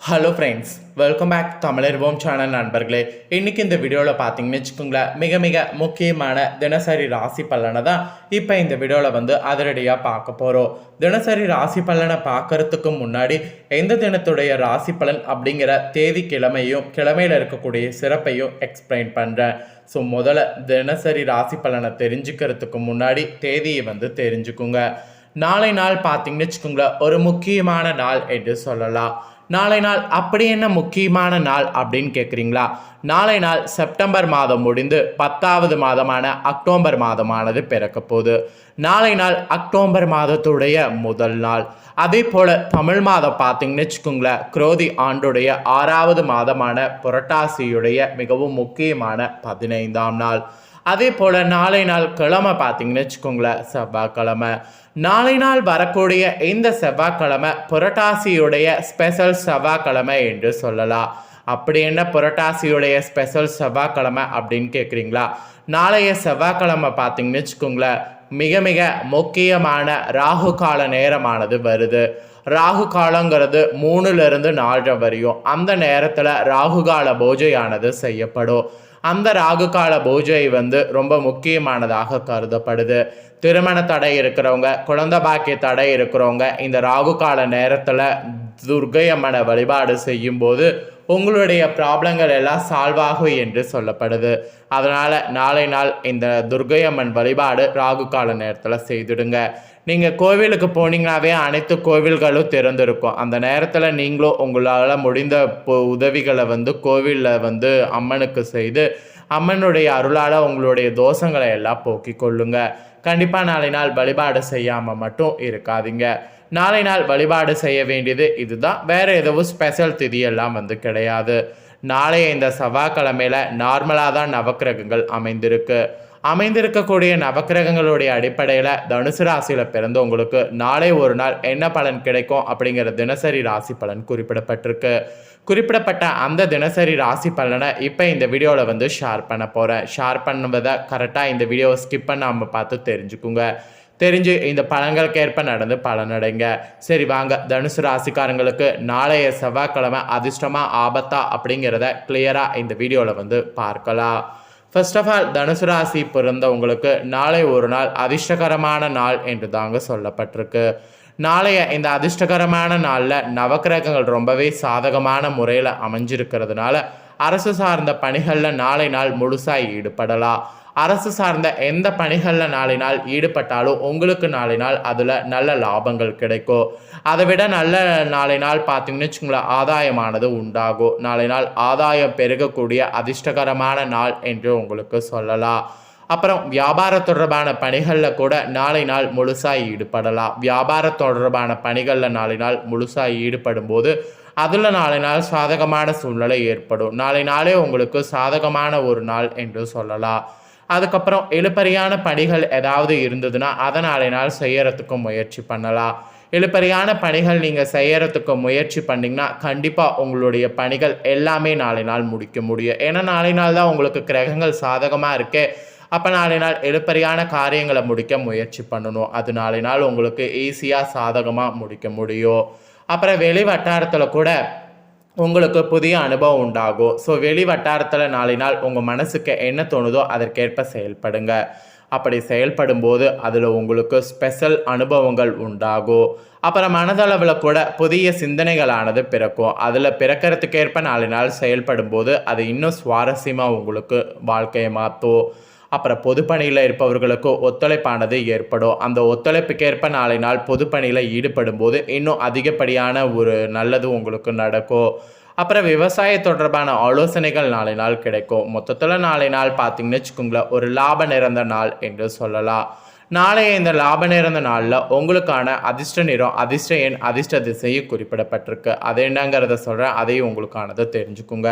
Hello friends welcome back ஓம் channel நண்பர்களே. இன்றைக்கி இந்த வீடியோவில் பார்த்தீங்கன்னு வச்சுக்கோங்களேன் மிக மிக முக்கியமான தினசரி ராசி பலனை தான் இப்போ இந்த வீடியோவில் வந்து அதிரடியாக பார்க்க போகிறோம் தினசரி ராசி பலனை பார்க்கறதுக்கு முன்னாடி எந்த தினத்துடைய ராசி பலன் அப்படிங்கிற தேதி கிழமையும் கிழமையில் இருக்கக்கூடிய சிறப்பையும் எக்ஸ்பிளைன் பண்ணுறேன் ஸோ முதல்ல தினசரி ராசி பலனை தெரிஞ்சுக்கிறதுக்கு முன்னாடி தேதியை வந்து தெரிஞ்சுக்குங்க. நாளை நாள் பார்த்தீங்கன்னு வச்சுக்கோங்களேன் ஒரு முக்கியமான நாள் என்று சொல்லலாம். நாளை நாள் அப்படி என்ன முக்கியமான நாள் அப்படின்னு கேட்குறீங்களா நாளை நாள் செப்டம்பர் மாதம் முடிந்து பத்தாவது மாதமான அக்டோபர் மாதமானது பிறக்க போகுது. நாளை நாள் அக்டோபர் மாதத்துடைய முதல் நாள். அதே போல் தமிழ் மாதம் பார்த்தீங்கன்னு வச்சுக்கோங்களேன் குரோதி ஆண்டுடைய ஆறாவது மாதமான புரட்டாசியுடைய மிகவும் முக்கியமான பதினைந்தாம் நாள். அதே போல் நாளை நாள் கிழமை பார்த்தீங்கன்னு வச்சுக்கோங்களேன் செவ்வாய்க்கிழமை. நாளை நாள் வரக்கூடிய இந்த செவ்வாய்க்கிழமை புரட்டாசியுடைய ஸ்பெஷல் செவ்வாய்க்கிழமை என்று சொல்லலாம். அப்படி என்ன புரட்டாசியுடைய ஸ்பெஷல் செவ்வாய்க்கிழமை அப்படின்னு கேட்குறீங்களா நாளைய செவ்வாய்க்கிழமை பார்த்தீங்கன்னு வச்சுக்கோங்களேன் மிக மிக முக்கியமான ராகு கால நேரமானது வருது. ராகு காலங்கிறது மூணுலேருந்து நாலரை வரையும். அந்த நேரத்தில் ராகு கால பூஜையானது செய்யப்படும். அந்த ராகு கால பூஜை வந்து ரொம்ப முக்கியமானதாக கருதப்படுது. திருமண தடை இருக்கிறவங்க குழந்தை பாக்கிய தடை இருக்கிறவங்க இந்த ராகு கால நேரத்தில் துர்கை அம்மனை வழிபாடு செய்யும்போது உங்களுடைய ப்ராப்ளங்கள் எல்லாம் சால்வ் ஆகும் என்று சொல்லப்படுது. அதனால் நாளை நாள் இந்த துர்கை அம்மன் வழிபாடு ராகு கால நேரத்தில் செய்துடுங்க. நீங்கள் கோவிலுக்கு போனீங்கனாவே அனைத்து கோவில்களும் திறந்திருக்கும். அந்த நேரத்தில் நீங்களும் உங்களால் முடிந்த உதவிகளை வந்து கோவிலில் வந்து அம்மனுக்கு செய்து அம்மனுடைய அருளால் உங்களுடைய தோஷங்களை எல்லாம் போக்கிக் கொள்ளுங்க. கண்டிப்பாக நாளை நாள் வழிபாடு செய்யாமல் மட்டும் இருக்காதீங்க. நாளை நாள் வழிபாடு செய்ய வேண்டியது இதுதான். வேறு எதுவும் ஸ்பெஷல் திதியெல்லாம் வந்து கிடையாது. நாளைய இந்த செவ்வாய்க்கிழமையில் நார்மலாக தான் நவக்கிரகங்கள் அமைந்திருக்கு. அமைந்திருக்கக்கூடிய நவக்கிரகங்களுடைய அடிப்படையில் தனுசு ராசியில் பிறந்தவங்களுக்கு நாளை ஒரு நாள் என்ன பலன் கிடைக்கும் அப்படிங்கிற தினசரி ராசி பலன் குறிப்பிடப்பட்டிருக்கு. குறிப்பிடப்பட்ட அந்த தினசரி ராசி பலனை இப்போ இந்த வீடியோவில் வந்து ஷேர் பண்ண போகிறேன் ஷேர் பண்ணுவதை கரெக்டாக இந்த வீடியோவை ஸ்கிப் பண்ணாமல் பார்த்து தெரிஞ்சுக்குங்க. தெரிஞ்சு இந்த பலன்களுக்கேற்ப நடந்து பலனடைங்க சரி வாங்க. தனுசு ராசிக்காரங்களுக்கு நாளைய செவ்வாய்க்கிழமை அதிர்ஷ்டமாக ஆபத்தா அப்படிங்கிறத கிளியராக இந்த வீடியோவில் வந்து பார்க்கலாம். ஃபர்ஸ்ட் ஆஃப் ஆல் தனுசு ராசி பிறந்தவங்களுக்கு நாளை ஒரு நாள் அதிர்ஷ்டகரமான நாள் என்று தாங்க சொல்லப்பட்டிருக்கு. நாளைய இந்த அதிர்ஷ்டகரமான நாளில் நவக்கிரகங்கள் ரொம்பவே சாதகமான முறையில் அமைஞ்சிருக்கிறதுனால அரசு சார்ந்த பணிகளில் நாளை நாள் முழுசாக ஈடுபடலாம். அரசு சார்ந்த எந்த பணிகளில் நாளை நாள் ஈடுபட்டாலும் உங்களுக்கு நாளை நாள் அதில் நல்ல லாபங்கள் கிடைக்கும். அதை விட நல்ல நாளை நாள் பார்த்தீங்கன்னு வச்சுங்களேன் ஆதாயமானது உண்டாகும். நாளை நாள் ஆதாயம் பெருகக்கூடிய அதிர்ஷ்டகரமான நாள் என்று உங்களுக்கு சொல்லலாம். அப்புறம் வியாபார தொடர்பான பணிகளில் கூட நாளை நாள் முழுசாக ஈடுபடலாம். வியாபார தொடர்பான பணிகளில் நாளை நாள் முழுசாக ஈடுபடும் போது அதில் நாளை நாள் சாதகமான சூழ்நிலை ஏற்படும். நாளை நாளே உங்களுக்கு சாதகமான ஒரு நாள் என்று சொல்லலாம். அதுக்கப்புறம் இழுப்பறியான பணிகள் ஏதாவது இருந்ததுன்னா அதை நாளை நாள் செய்யறதுக்கு முயற்சி பண்ணலாம். இழுப்பறியான பணிகள் நீங்கள் செய்யறதுக்கு முயற்சி பண்ணிங்கன்னா கண்டிப்பாக உங்களுடைய பணிகள் எல்லாமே நாளை நாள் முடிக்க முடியும். ஏன்னா நாளை நாள் தான் உங்களுக்கு கிரகங்கள் சாதகமாக இருக்கே. அப்போ நாளை நாள் எழுப்பறியான காரியங்களை முடிக்க முயற்சி பண்ணணும். அது நாளை நாள் உங்களுக்கு ஈஸியாக சாதகமாக முடிக்க முடியும். அப்புறம் வெளி வட்டாரத்தில் கூட உங்களுக்கு புதிய அனுபவம் உண்டாகும் ஸோ வெளி வட்டாரத்தில் நாளை நாள் உங்கள் மனசுக்கு என்ன தோணுதோ அதற்கேற்ப செயல்படுங்க. அப்படி செயல்படும் போது அதில் உங்களுக்கு ஸ்பெஷல் அனுபவங்கள் உண்டாகும் அப்புறம் மனதளவில் கூட புதிய சிந்தனைகளானது பிறக்கும். அதில் பிறக்கிறதுக்கேற்ப நாலு நாள் செயல்படும் போது அது இன்னும் சுவாரஸ்யமாக உங்களுக்கு வாழ்க்கையை மாற்றும் அப்புறம் பொதுப்பணியில் இருப்பவர்களுக்கு ஒத்துழைப்பானது ஏற்படும். அந்த ஒத்துழைப்புக்கேற்ப நாளை நாள் பொதுப்பணியில் ஈடுபடும் போது இன்னும் அதிகப்படியான ஒரு நல்லது உங்களுக்கு நடக்கும். அப்புறம் விவசாய தொடர்பான ஆலோசனைகள் நாளை நாள் கிடைக்கும். மொத்தத்தில் நாளை நாள் பார்த்தீங்கன்னு வச்சுக்கோங்களேன் ஒரு லாப நிறந்த நாள் என்று சொல்லலாம். நாளைய இந்த லாப நிறந்த நாளில் உங்களுக்கான அதிர்ஷ்ட நிறம் அதிர்ஷ்ட எண் அதிர்ஷ்ட திசையும் குறிப்பிடப்பட்டிருக்கு. அது என்னங்கிறத சொல்கிறேன் அதையும் உங்களுக்கானதை தெரிஞ்சுக்குங்க.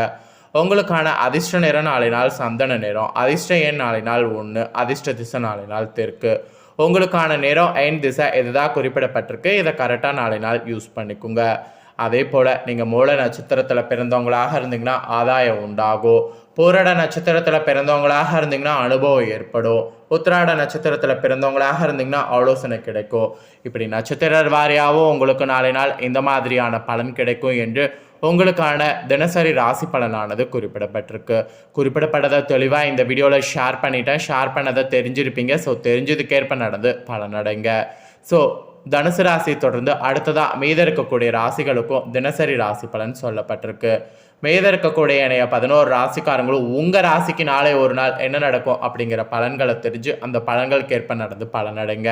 உங்களுக்கான அதிர்ஷ்ட நிறம் நாளை நாள் சந்தன நிறம் அதிர்ஷ்ட எண் நாளை நாள் ஒன்று அதிர்ஷ்ட திசை நாளை நாள் தெற்கு. உங்களுக்கான நிறம் எண் திசை இதுதான் குறிப்பிடப்பட்டிருக்கு இதை கரெக்டாக நாளை நாள் யூஸ் பண்ணிக்கோங்க. அதே போல் நீங்கள் மூல நட்சத்திரத்தில் பிறந்தவங்களாக இருந்தீங்கன்னா ஆதாயம் உண்டாகும். பூரட நட்சத்திரத்தில் பிறந்தவங்களாக இருந்தீங்கன்னா அனுபவம் ஏற்படும். உத்திராட நட்சத்திரத்தில் பிறந்தவங்களாக இருந்தீங்கன்னா ஆலோசனை கிடைக்கும். இப்படி நட்சத்திர வாரியாகவும் உங்களுக்கு நாளை நாள் இந்த மாதிரியான பலன் கிடைக்கும் என்று உங்களுக்கான தினசரி ராசி பலனானது குறிப்பிடப்பட்டிருக்கு. குறிப்பிடப்பட்டதை தெளிவாக இந்த வீடியோவில் ஷேர் பண்ணிட்டேன். ஷேர் பண்ணதை தெரிஞ்சிருப்பீங்க. ஸோ தெரிஞ்சதுக்கேற்ப நடந்து பலனடைங்க ஸோ தனுசு ராசி தொடர்ந்து அடுத்ததாக மீத இருக்கக்கூடிய ராசிகளுக்கும் தினசரி ராசி பலன் சொல்லப்பட்டிருக்கு. மீத இருக்கக்கூடிய இணைய பதினோரு ராசிக்காரங்களும் உங்கள் ராசிக்கு நாளை ஒரு நாள் என்ன நடக்கும் அப்படிங்கிற பலன்களை தெரிஞ்சு அந்த பலன்களுக்கேற்ப நடந்து பலனடைங்க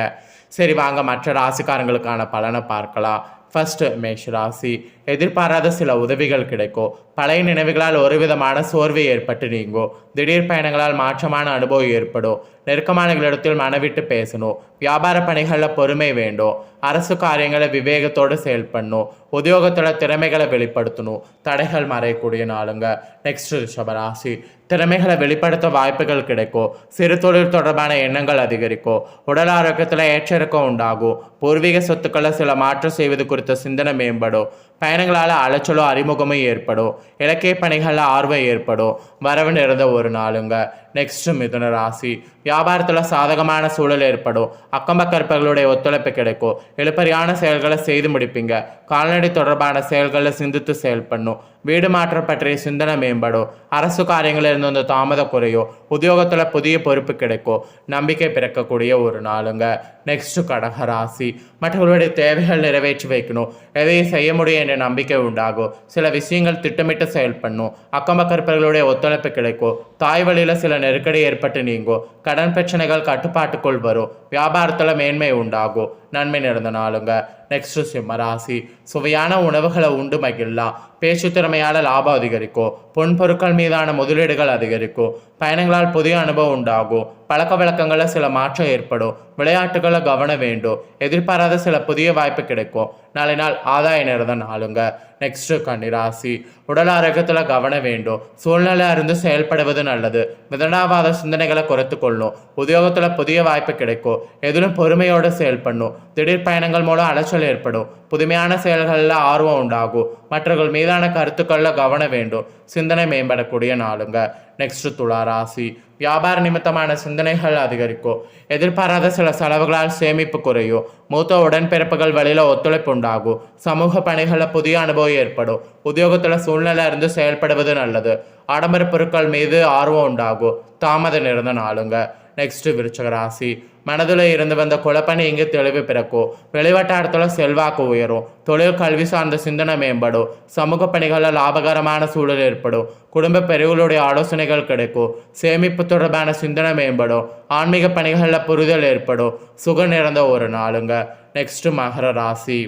சரி வாங்க மற்ற ராசிக்காரங்களுக்கான பலனை பார்க்கலாம். ஃபர்ஸ்ட் மேஷ ராசி எதிர்பாராத சில உதவிகள் கிடைக்கும். பழைய நினைவுகளால் ஒரு விதமான சோர்வு ஏற்பட்டு நீங்கும். திடீர் பயணங்களால் மாற்றமான அனுபவம் ஏற்படும். நெருக்கமானவர்களிடத்தில் மனவிட்டு பேசணும் வியாபார பணிகளில் பொறுமை வேண்டும் அரசு காரியங்களை விவேகத்தோடு செயல்படணும் உத்தியோகத்தில் திறமைகளை வெளிப்படுத்தணும். தடைகள் மறையக்கூடிய நாளுங்க. நெக்ஸ்ட் ரிஷபராசி. திறமைகளை வெளிப்படுத்த வாய்ப்புகள் கிடைக்கும் சிறு தொழில் தொடர்பான எண்ணங்கள் அதிகரிக்கும் உடல் ஆரோக்கியத்தில் ஏற்றிறக்கம் உண்டாகும் பூர்வீக சொத்துக்களை சில மாற்றம் செய்வது குறித்த சிந்தனை மேம்படும் பயணங்களால் அலைச்சலோ அறிமுகமும் ஏற்படும் இலக்கிய பணிகளில் ஆர்வம் ஏற்படும் வரவு நிறைந்த ஒரு நாளுங்க. நெக்ஸ்ட் மிதுன ராசி. வியாபாரத்தில் சாதகமான சூழல் ஏற்படும். அக்கம்பக்க இருப்பவர்களுடைய ஒத்துழைப்பு கிடைக்கும். எழுப்பறியான செயல்களை செய்து முடிப்பீங்க. கால்நடை தொடர்பான செயல்களில் சிந்தித்து செயல்படணும் வீடு மாற்றம் பற்றிய சிந்தனை மேம்படும் அரசு காரியங்களில் இருந்து வந்து தாமதம் குறையும் உத்தியோகத்தில் புதிய பொறுப்பு கிடைக்கும் நம்பிக்கை பிறக்கக்கூடிய ஒரு நாளுங்க. நெக்ஸ்ட் கடக ராசி. மற்றவர்களுடைய தேவைகள் நிறைவேற்றி வைக்கணும். எதையும் செய்ய முடியும் என்ற நம்பிக்கை உண்டாகும் சில விஷயங்கள் திட்டமிட்டு செயல்படணும் அக்கம்பக்கற்பர்களுடைய ஒத்துழைப்பு கிடைக்கும் தாய் வழியில் சில நெருக்கடி ஏற்பட்டு நீங்கும் கடன் பிரச்சனைகள் கட்டுப்பாட்டுக்குள் வரும். வியாபாரத்தில் மேன்மை உண்டாகும் நன்மை நிறைந்த நாளுங்க. நெக்ஸ்ட் சிம்ம ராசி. சுவையான உணவுகளை உண்டு மகிழலாம் பேச்சு திறமையால் லாபம் அதிகரிக்கும் பொன்பொருட்கள் மீதான முதலீடுகள் அதிகரிக்கும் பயணங்களால் புதிய அனுபவம் உண்டாகும் பழக்க வழக்கங்களில் சில மாற்றம் ஏற்படும் விளையாட்டுகளை கவனம் வேண்டும் எதிர்பாராத சில புதிய வாய்ப்பு கிடைக்கும். நாளை நாள் ஆதாய நிறைந்த நாளுங்க. நெக்ஸ்ட் கன்னிராசி. உடல் ஆரோக்கியத்தில் கவனம் வேண்டும். சூழ்நிலை அறிந்து செயல்படுவது நல்லது. மிதனாவாத சிந்தனைகளை குறைத்து கொள்ளும். உத்தியோகத்தில் புதிய வாய்ப்பு கிடைக்கும். எதிலும் பொறுமையோடு செயல்படணும். திடீர் பயணங்கள் மூலம் அலைச்சல் ஏற்படும். புதுமையான செயல்களில் ஆர்வம் உண்டாகும். மற்றவர்கள் மீது மீதான கருத்துக்களில் கவனம் வேண்டும். சிந்தனை மேம்படக்கூடிய நாளுங்க. நெக்ஸ்ட் துலா ராசி. வியாபார நிமித்தமான சிந்தனைகள் அதிகரிக்கும். எதிர்பாராத சில செலவுகளால் சேமிப்பு குறையும். மூத்த உடன்பிறப்புகள் வழியில் ஒத்துழைப்பு உண்டாகும். சமூக பணிகளில் புதிய அனுபவம் ஏற்படும். உத்தியோகத்தில் சூழ்நிலை இருந்து செயல்படுவது நல்லது. ஆடம்பர பொருட்கள் மீது ஆர்வம் உண்டாகும். தாமதம் இருந்த நாளுங்க. நெக்ஸ்ட் விருச்சக ராசி. மனதில் இருந்து வந்த குழப்பணி இங்கு தெளிவு பிறக்கும் வெளிவட்டாரத்தில் செல்வாக்கு உயரும் தொழில் கல்வி சார்ந்த சிந்தனை மேம்படும் சமூக பணிகளில் லாபகரமான சூழல் ஏற்படும் குடும்ப பெரியவர்களுடைய ஆலோசனைகள் கிடைக்கும் சேமிப்பு தொடர்பான சிந்தனை மேம்படும் ஆன்மீக பணிகளில் புரிதல் ஏற்படும் சுக நிறைந்த ஒரு நாளுங்க. நெக்ஸ்ட் மகர ராசி.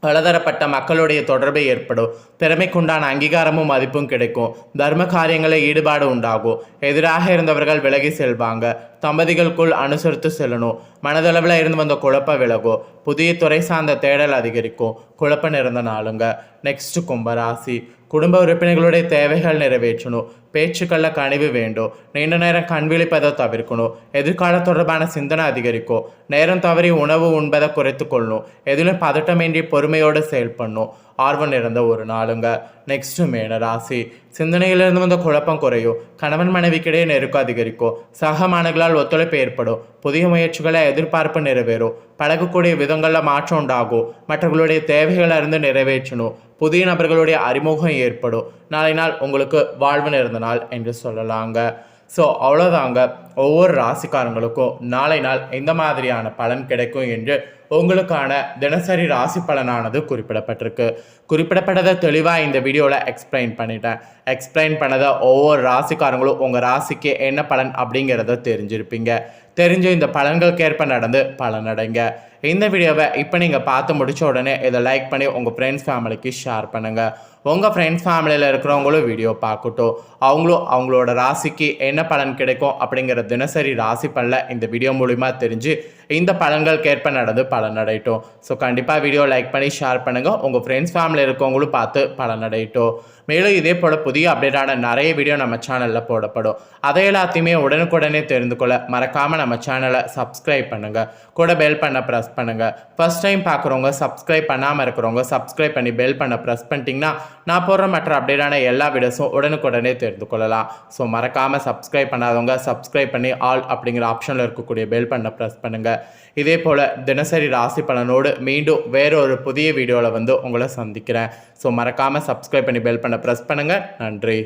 பலதரப்பட்ட மக்களுடைய தொடர்பு ஏற்படும். திறமைக்குண்டான அங்கீகாரமும் மதிப்பும் கிடைக்கும். தர்ம காரியங்களில் ஈடுபாடு உண்டாகும். எதிராக இருந்தவர்கள் விலகி செல்வாங்க. தம்பதிகளுக்குள் அனுசரித்து செல்லணும். மனதளவில் இருந்து வந்த குழப்பம் விலகும். புதிய துறை சார்ந்த தேடல் அதிகரிக்கும். குழப்பம் நிறந்த நாளுங்க. நெக்ஸ்ட் கும்பராசி. குடும்ப உறுப்பினர்களுடைய தேவைகள் நிறைவேற்றணும். பேச்சுக்களில் கனிவு வேண்டும். நீண்ட நேரம் கண் விழிப்பதை தவிர்க்கணும். எதிர்காலம் தொடர்பான சிந்தனை அதிகரிக்கும். நேரம் தவறி உணவு உண்பதை குறைத்து கொள்ளணும். எதிலும் பதட்டமின்றி பொறுமையோடு செயல்படணும் ஆர்வம் நிறைந்த ஒரு நாளுங்க. நெக்ஸ்ட் மேன ராசி. சிந்தனையிலிருந்து வந்த குழப்பம் குறையும். கணவன் மனைவிக்கிடையே நெருக்கம் அதிகரிக்கும். சக ஒத்துழைப்பு ஏற்படும். புதிய முயற்சிகளை எதிர்பார்ப்பு நிறைவேறும். பழகக்கூடிய விதங்களில் மாற்றம் உண்டாகும். மற்றவர்களுடைய தேவைகளை இருந்து நிறைவேற்றணும். புதிய நபர்களுடைய அறிமுகம் ஏற்படும். நாளை நாள் உங்களுக்கு வாழ்வு நிறந்த நாள் என்று சொல்லலாங்க. ஸோ அவ்வளோதாங்க ஒவ்வொரு ராசிக்காரங்களுக்கும் நாளை நாள் எந்த மாதிரியான பலன் கிடைக்கும் என்று உங்களுக்கான தினசரி ராசி பலனானது குறிப்பிடப்பட்டிருக்கு. குறிப்பிடப்பட்டதை தெளிவாக இந்த வீடியோவில் எக்ஸ்பிளைன் பண்ணிட்டேன். எக்ஸ்பிளைன் பண்ணதை ஒவ்வொரு ராசிக்காரங்களும் உங்கள் ராசிக்கு என்ன பலன் அப்படிங்கிறத தெரிஞ்சிருப்பீங்க. தெரிஞ்சு இந்த பலன்களுக்கேற்ப நடந்து பலனடைங்க. இந்த வீடியோவை இப்போ நீங்கள் பார்த்து முடிச்ச உடனே இதை லைக் பண்ணி உங்கள் ஃப்ரெண்ட்ஸ் ஃபேமிலிக்கு ஷேர் பண்ணுங்கள் உங்கள் ஃப்ரெண்ட்ஸ் ஃபேமிலியில் இருக்கிறவங்களும் வீடியோ பார்க்கட்டும். அவங்களும் அவங்களோட ராசிக்கு என்ன பலன் கிடைக்கும் அப்படிங்கிற தினசரி ராசி பலனை இந்த வீடியோ மூலிமா தெரிஞ்சு இந்த பலன்களுக்கேற்ப நடந்து பலனடையட்டும் ஸோ கண்டிப்பாக வீடியோ லைக் பண்ணி ஷேர் பண்ணுங்கள் உங்கள் ஃப்ரெண்ட்ஸ் ஃபேமிலியில் இருக்கவங்களும் பார்த்து பலனடையட்டும் மேலும் இதே போல் புதிய அப்டேட்டான நிறைய வீடியோ நம்ம சேனலில் போடப்படும். அதை எல்லாத்தையுமே உடனுக்குடனே தெரிந்து கொள்ள மறக்காமல் நம்ம சேனலை சப்ஸ்கிரைப் பண்ணுங்கள் கூட பெல் பண்ண ப்ரெஸ் பண்ணுங்கள் ஃபர்ஸ்ட் டைம் பார்க்குறவங்க சப்ஸ்கிரைப் பண்ணாமல் இருக்கிறவங்க சப்ஸ்கிரைப் பண்ணி பெல் பண்ண ப்ரெஸ் பண்ணிட்டீங்கன்னா நான் போடுற மற்ற அப்டேட்டான எல்லா வீடியோஸும் உடனுக்குடனே தெரிந்து கொள்ளலாம். ஸோ மறக்காமல் சப்ஸ்கிரைப் பண்ணாதவங்க சப்ஸ்கிரைப் பண்ணி ஆல் அப்படிங்கிற ஆப்ஷனில் இருக்கக்கூடிய பெல் பண்ண ப்ரெஸ் பண்ணுங்கள் இதே போல் தினசரி ராசி பலனோடு மீண்டும் வேறொரு புதிய வீடியோவில் வந்து உங்களை சந்திக்கிறேன். ஸோ மறக்காமல் சப்ஸ்கிரைப் பண்ணி பெல் பண்ண ப்ரெஸ் பண்ணுங்கள் நன்றி.